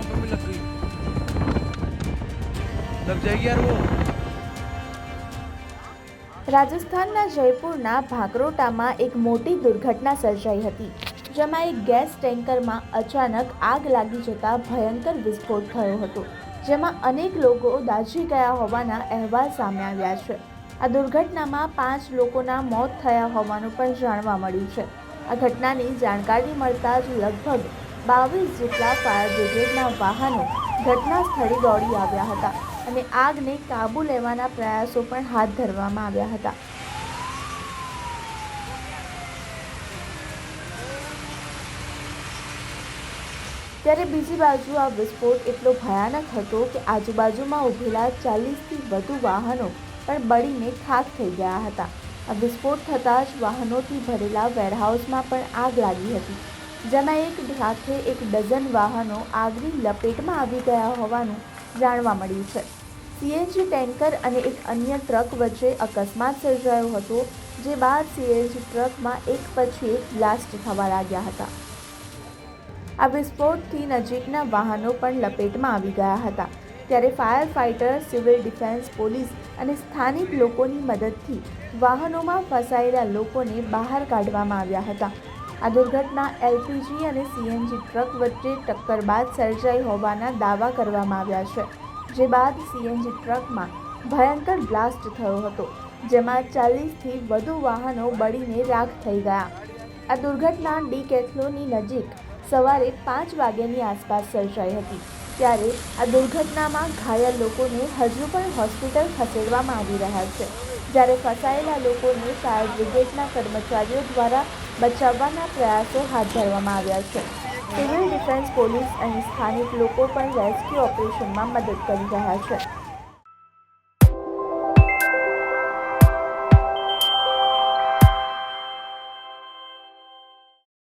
Pump में लग गई लग जाएगी यार वो રાજસ્થાનના જયપુરના ભાગરોટામાં એક મોટી દુર્ઘટના સર્જાઈ હતી, જેમાં એક ગેસ ટેન્કરમાં અચાનક આગ લાગી જતા ભયંકર વિસ્ફોટ થયો હતો, જેમાં અનેક લોકો દાઝી ગયા હોવાના અહેવાલ સામે આવ્યા છે. આ દુર્ઘટનામાં પાંચ લોકોના મોત થયા હોવાનું પણ જાણવા મળ્યું છે. આ ઘટનાની જાણકારી મળતા જ લગભગ બાવીસ જેટલા ફાયર બ્રિગેડના વાહનો ઘટના સ્થળે દોડી આવ્યા હતા અને આગને કાબૂ લેવાના પ્રયાસો પણ હાથ ધરવામાં આવ્યા હતા. ત્યારે બીજી બાજુ આ વિસ્ફોટ એટલો ભયાનક હતો કે આજુબાજુમાં ઊભેલા ચાલીસથી વધુ વાહનો પણ બળીને ખાક થઈ ગયા હતા. આ વિસ્ફોટ થતાં જ વાહનોથી ભરેલા વેરહાઉસમાં પણ આગ લાગી હતી. જેમાં એક સાથે એક ડઝન વાહનો આગની લપેટમાં આવી ગયા હોવાનું જાણવા મળ્યું છે. સીએનજી ટેન્કર અને એક અન્ય ટ્રક વચ્ચે અકસ્માત સર્જાયો હતો, જે બાદ સીએનજી ટ્રકમાં એક પછી એક બ્લાસ્ટ થવા લાગ્યા હતા. આ વિસ્ફોટથી નજીકના વાહનો પણ લપેટમાં આવી ગયા હતા. ત્યારે fire fighter civil defence police અને સ્થાનિક લોકોની મદદથી વાહનોમાં ફસાયેલા લોકોને બહાર કાઢવામાં આવ્યા હતા. આ દુર્ઘટના એલપીજી અને સીએનજી ટ્રક વચ્ચે ટક્કર બાદ સર્જાઈ હોવાના દાવા કરવામાં આવ્યા છે, જે બાદ સીએનજી ટ્રકમાં ભયંકર બ્લાસ્ટ થયો હતો, જેમાં ચાલીસથી વધુ વાહનો બળીને રાખ થઈ ગયા. આ દુર્ઘટના ડી કેથલોની નજીક સવારે પાંચ વાગ્યાની આસપાસ સર્જાઈ હતી, ત્યારે આ દુર્ઘટનામાં ઘાયલ લોકોને હજુ પણ હોસ્પિટલ ખસેડવામાં આવી રહ્યા છે, જ્યારે ફસાયેલા લોકોને ફાયર બ્રિગેડના કર્મચારીઓ દ્વારા બચાવવાના પ્રયાસો હાથ ધરવામાં આવ્યા છે. સિવિલ ડિફેન્સ પોલીસ અને સ્થાનિક લોકો પણ રેસ્ક્યુ ઓપરેશનમાં મદદ કરી રહ્યા છે.